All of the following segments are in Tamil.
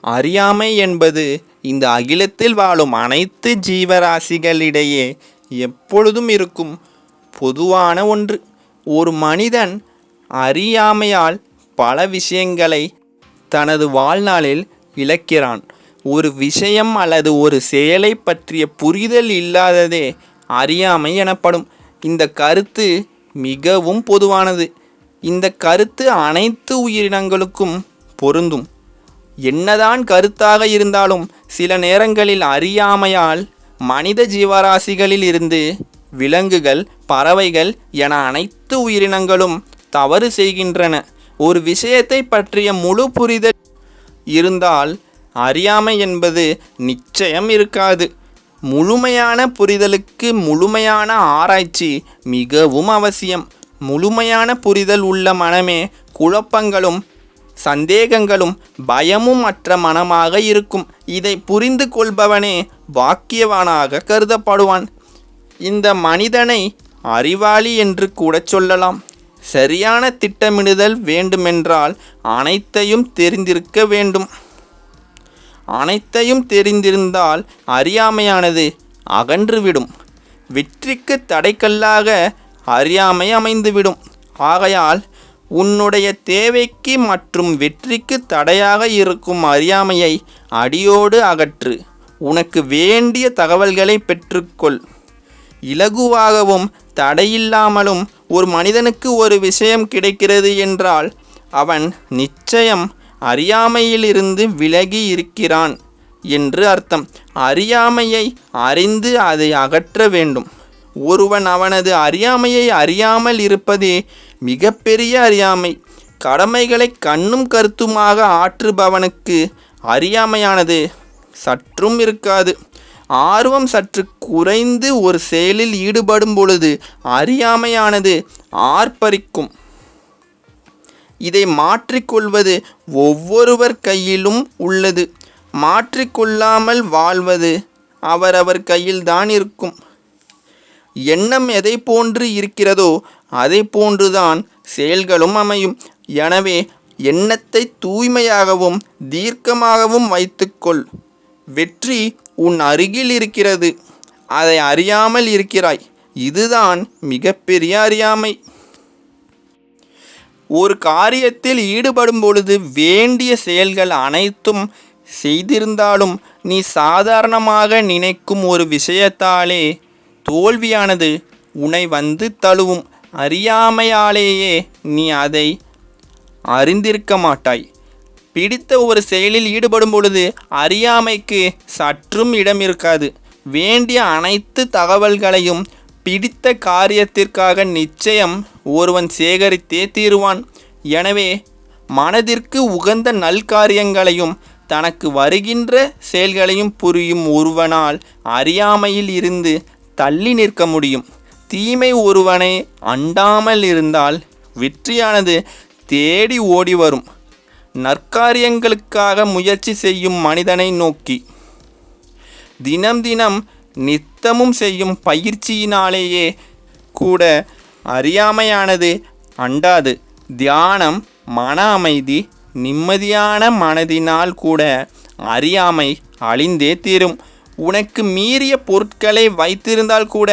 அறியாமை என்பது இந்த அகிலத்தில் வாழும் அனைத்து ஜீவராசிகளிடையே எப்பொழுதும் இருக்கும் பொதுவான ஒன்று. ஒரு மனிதன் அறியாமையால் பல விஷயங்களை தனது வாழ்நாளில் இழக்கிறான். ஒரு விஷயம் அல்லது ஒரு செயலை பற்றிய புரிதல் இல்லாததே அறியாமை எனப்படும். இந்த கருத்து மிகவும் பொதுவானது. இந்த கருத்து அனைத்து உயிரினங்களுக்கும் பொருந்தும். என்னதான் கருத்தாக இருந்தாலும் சில நேரங்களில் அறியாமையால் மனித ஜீவராசிகளில் இருந்து விலங்குகள் பறவைகள் என அனைத்து உயிரினங்களும் தவறு செய்கின்றன. ஒரு விஷயத்தை பற்றிய முழு புரிதல் இருந்தால் அறியாமை என்பது நிச்சயம் இருக்காது. முழுமையான புரிதலுக்கு முழுமையான ஆராய்ச்சி மிகவும் அவசியம். முழுமையான புரிதல் உள்ள மனமே குழப்பங்களும் சந்தேகங்களும் பயமும் அற்ற மனமாக இருக்கும். இதை புரிந்து கொள்பவனே வாக்கியவானாக கருதப்படுவான். இந்த மனிதனை அறிவாளி என்று கூட சொல்லலாம். சரியான திட்டமிடுதல் வேண்டுமென்றால் அனைத்தையும் தெரிந்திருக்க வேண்டும். அனைத்தையும் தெரிந்திருந்தால் அறியாமையானது அகன்றுவிடும். வெற்றிக்கு தடைக்கல்லாக அறியாமை அமைந்துவிடும். ஆகையால் உன்னுடைய தேவைக்கு மற்றும் வெற்றிக்கு தடையாக இருக்கும் அறியாமையை அடியோடு அகற்று. உனக்கு வேண்டிய தகவல்களை பெற்றுக்கொள். இலகுவாகவும் தடையில்லாமலும் ஒரு மனிதனுக்கு ஒரு விஷயம் கிடைக்கிறது என்றால் அவன் நிச்சயம் அறியாமையிலிருந்து விலகி இருக்கிறான் என்று அர்த்தம். அறியாமையை அறிந்து அதை அகற்ற வேண்டும். ஒருவன் அவனது அறியாமையை அறியாமல் இருப்பதே மிகப்பெரிய அறியாமை. கடமைகளை கண்ணும் கருத்துமாக ஆற்றுபவனுக்கு அறியாமையானது சற்றும் இருக்காது. ஆர்வம் சற்று குறைந்து ஒரு செயலில் ஈடுபடும் பொழுது அறியாமையானது ஆர்ப்பரிக்கும். இதை மாற்றிக்கொள்வது ஒவ்வொருவர் கையிலும் உள்ளது. மாற்றிக்கொள்ளாமல் வாழ்வது அவரவர் கையில்தான் இருக்கும். எண்ணம் எதை போன்று இருக்கிறதோ அதை போன்றுதான் செயல்களும் அமையும். எனவே எண்ணத்தை தூய்மையாகவும் தீர்க்கமாகவும் வைத்துக்கொள். வெற்றி உன் அருகில் இருக்கிறது. அதை அறியாமல் இருக்கிறாய். இதுதான் மிகப்பெரிய அறியாமை. ஒரு காரியத்தில் ஈடுபடும் பொழுது வேண்டிய செயல்கள் அனைத்தும் செய்திருந்தாலும் நீ சாதாரணமாக நினைக்கும் ஒரு விஷயத்தாலே தோல்வியானது உனை வந்து தழுவும். அறியாமையாலேயே நீ அதை அறிந்திருக்க மாட்டாய். பிடித்த ஒரு செயலில் ஈடுபடும் பொழுது அறியாமைக்கு சற்றும் இடம் இருக்காது வேண்டிய அனைத்து தகவல்களையும் பிடித்த காரியத்திற்காக நிச்சயம் ஒருவன் சேகரித்தே தீருவான். எனவே மனதிற்கு உகந்த நல்காரியங்களையும் தனக்கு வருகின்ற செயல்களையும் புரியும் ஒருவனால் அறியாமையில் இருந்து தள்ளி நிற்க முடியும். தீமை ஒருவனை அண்டாமல் இருந்தால் வெற்றியானது தேடி ஓடி வரும். நற்காரியங்களுக்காக முயற்சி செய்யும் மனிதனை நோக்கி. தினம் தினம் நித்தமும் செய்யும் பயிற்சியினாலேயே கூட அறியாமையானது அண்டாது. தியானம் மன அமைதி நிம்மதியான மனதினால் கூட அறியாமை அழிந்தே தீரும். உனக்கு மீறிய பொருட்களை வைத்திருந்தால் கூட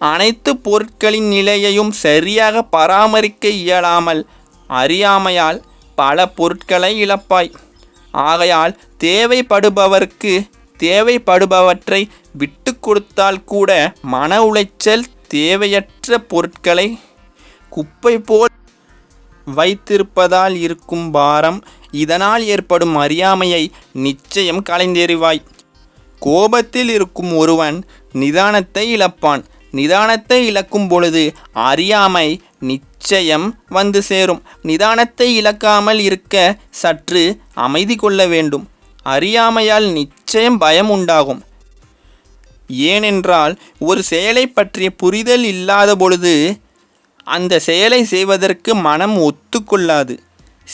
அனைத்து பொருட்களின் நிலையையும் சரியாக பராமரிக்க இயலாமல் அறியாமையால் பல பொருட்களை இழப்பாய். ஆகையால் தேவைப்படுபவர்க்கு தேவைப்படுபவற்றை விட்டு கொடுத்தால் கூட மன உளைச்சல் தேவையற்ற பொருட்களை குப்பை போல் வைத்திருப்பதால் இருக்கும் பாரம் இதனால் ஏற்படும் அறியாமையை நிச்சயம் கலைந்தெறிவாய். கோபத்தில் இருக்கும் ஒருவன் நிதானத்தை இழப்பான். நிதானத்தை இழக்கும் பொழுது அறியாமை நிச்சயம் வந்து சேரும். நிதானத்தை இழக்காமல் இருக்க சற்று அமைதி கொள்ள வேண்டும். அறியாமையால் நிச்சயம் பயம் உண்டாகும். ஏனென்றால் ஒரு செயலை பற்றிய புரிதல் இல்லாத பொழுது அந்த செயலை செய்வதற்கு மனம் ஒத்துக்கொள்ளாது.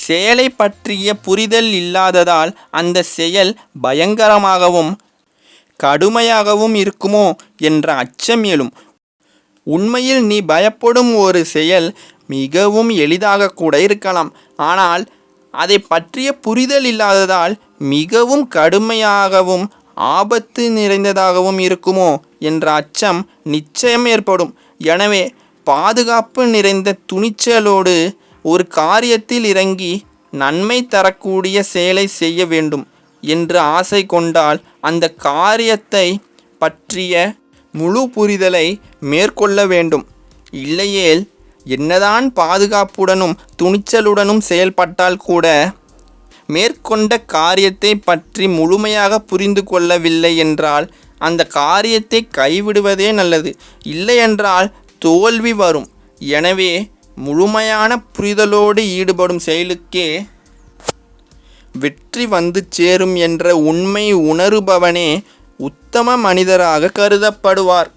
செயலை பற்றிய புரிதல் இல்லாததால் அந்த செயல் பயங்கரமாகவும் கடுமையாகவும் இருக்குமோ என்ற அச்சம் எழும். உண்மையில் நீ பயப்படும் ஒரு செயல் மிகவும் எளிதாக கூட இருக்கலாம். ஆனால் அதை பற்றிய புரிதல் இல்லாததால் மிகவும் கடுமையாகவும் ஆபத்து நிறைந்ததாகவும் இருக்குமோ என்ற அச்சம் நிச்சயம் ஏற்படும். எனவே பாதுகாப்பு நிறைந்த துணிச்சலோடு ஒரு காரியத்தில் இறங்கி நன்மை தரக்கூடிய செயலை செய்ய வேண்டும் என்று ஆசை கொண்டால் அந்த காரியத்தை பற்றிய முழு புரிதலை மேற்கொள்ள வேண்டும். இல்லையேல் என்னதான் பாதுகாப்புடனும் துணிச்சலுடனும் செயல்பட்டால் கூட மேற்கொண்ட காரியத்தை பற்றி முழுமையாக புரிந்து கொள்ளவில்லை என்றால் அந்த காரியத்தை கைவிடுவதே நல்லது. இல்லையென்றால் தோல்வி வரும். எனவே முழுமையான புரிதலோடு ஈடுபடும் செயலுக்கே வெற்றி வந்து சேரும் என்ற உண்மை உணருபவனே உத்தம மனிதராக கருதப்படுவார்.